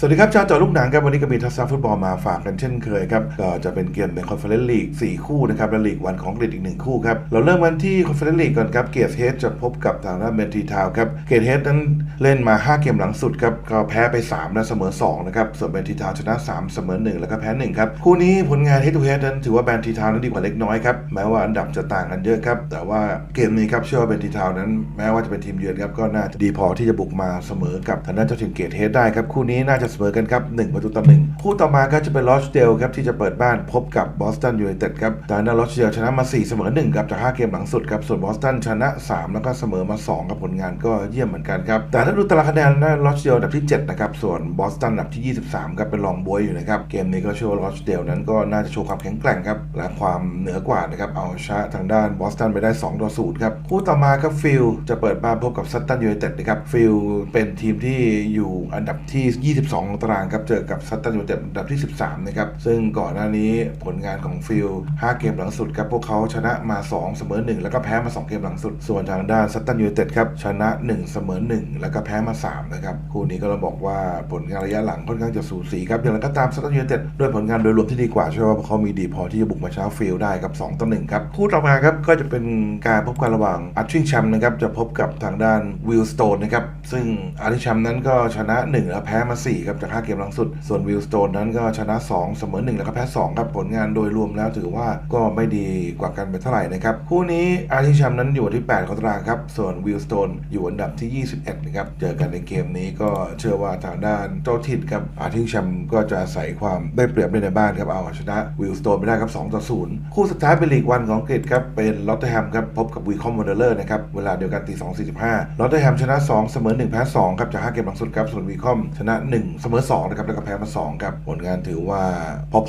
สวัสดีครับชาวเจอลูกหนังครับวันนี้ก็มีทัศน์ฟุตบอลมาฝากกันเช่นเคยครับก็จะเป็นเกมในคอนเฟอเรนซ์ลีก4คู่นะครับและลีกวันของกรีกอีกหนึ่งคู่ครับเราเริ่มกันที่คอนเฟอเรนซ์ลีกก่อนครับเกียร์เฮดจะพบกับทางด้านเบนทีทาวครับเกียร์เฮดนั้นเล่นมา 5 เกมหลังสุดครับก็แพ้ไป 3 และเสมอ2นะครับส่วนเบนทีทาวชนะ 3 เสมอ 1 แล้วก็แพ้ 1 ครับคู่นี้ผลงานเฮดทูเฮดนั้นถือว่าแบนทีทาวนั้นดีกว่าเล็กน้อยครับแม้ว่าอันดับจะต่างกันเยอะครับแต่ว่าเกมนี้ครับเชื่อว่าเบนทีทาวนั้น แม้ว่าจะเป็นทีมเยือนครับก็น่าจะดีพอที่จะบุกมาเสมอกับทางด้านเจ้าถิ่นเกียร์เฮดได้ครับคู่นี้น่าจะเสมอกันครับหนึ่งประตูต่อหนึ่งคู่ต่อมาก็จะเป็นลอชเดลครับที่จะเปิดบ้านพบกับบอสตันยูไนเต็ดครับทางด้านลอชเดลชนะมา 4 เสมอ1ครับจาก 5 เกมหลังสุดครับส่วนบอสตันชนะ 3 แล้วก็เสมอมา2ครับผลงานก็เยี่ยมเหมือนกันครับแต่ถ้าดูตารางคะแนนนะลอชเดลอันดับที่7นะครับส่วนบอสตันอันดับที่ 23ครับเป็นรองบวยอยู่นะครับเกมนี้ก็เชื่อว่าลอชเดลนั้นก็น่าจะโชว์ความแข็งแกร่งครับและความเหนือกว่านะครับเอาชนะทางด้านบอสตันไปได้2ต่อ0ครับคู่ต่อมาครับฟิลจะเปิดบ้านพบกับซัตตันยูไนเต็ดนะครับฟิลเป็นทีมที่อยู่อันดับที่ 22ของตารางครับ เจอกับซัตตันยูเต็ดอันดับที่ 13 นะครับ ซึ่งก่อนหน้านี้ผลงานของฟิล 5 เกมหลังสุดครับ พวกเขาชนะมา 2 เสมอ 1 แล้วก็แพ้มา 2 เกมหลังสุด ส่วนทางด้านซัตตันยูเต็ดครับ ชนะ 1 เสมอ 1 แล้วก็แพ้มา 3 นะครับ คู่นี้ก็เราบอกว่าผลงานระยะหลังค่อนข้างจะสูสีครับ อย่างไรก็ตามซัตตันยูเต็ดด้วยผลงานโดยรวมที่ดีกว่าเชื่อว่าพวกเขามีดีพอที่จะบุกมาช้าฟิลได้ครับ2ต่อ1ครับ คู่ต่อมาครับก็จะเป็นการพบกันระหว่างอาร์ชิงแชมป์นะครับจะพบกับทางด้านวิลสโตนนะครับซึ่งอาร์ชิงแชมป์นั้นก็ชนะ1แล้วแพ้มา4ครับจาก 5 เกมหลังสุด ส่วนวิลสโตนนั้นก็ชนะ 2 เสมอ1 แล้วก็แพ้2ครับผลงานโดยรวมแล้วถือว่าก็ไม่ดีกว่ากันไปเท่าไหร่นะครับ คู่นี้อาร์ชิงแชมนั้นอยู่ที่ 8 ของตารางครับ ส่วนวิลสโตนอยู่อันดับที่ 21 นะครับ เจอกันในเกมนี้ก็เชื่อว่าทางด้านเจ้าถิ่นครับอาร์ชิงแชมก็จะใส่ความได้เปรียบในบ้านครับเอาชนะวิลสโตนไปได้ครับ2ต่อ0คู่สุดท้ายเป็นลีกวันของอังกฤษครับเป็นลอตเทอร์แฮมครับพบกับวีคอมวอนเดอร์นะครับเวลาเดียวกันตี2.45ลอตเทอร์แฮมชนะ 2 เสมอ1แพ้2ครับจาก5เกมหลังสุดครับส่วนวีคอมชนะ 1เสมอ2นะครับแล้วก็แพ้มา2ครับผลงานถือว่า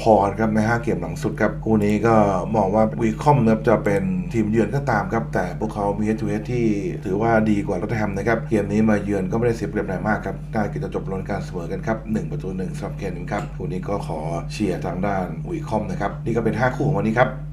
พอๆครับใน 5 เกมหลังสุดครับคู่นี้ก็มองว่าวีคอมนะครับจะเป็นทีมเยือนก็ตามครับแต่พวกเขามีเฮดทูเฮดที่ถือว่าดีกว่าลอตเทอร์แฮมนะครับเกมนี้มาเยือนก็ไม่ได้เสียเปรียบไหนมากครับน่าจะจบลงการเสมอกันครับ1ประตู1สำหรับเกมนี้ครับคู่นี้ก็ขอเชียร์ทางด้านวีคอมนะครับนี่ก็เป็น 5 คู่ของวันนี้ครับ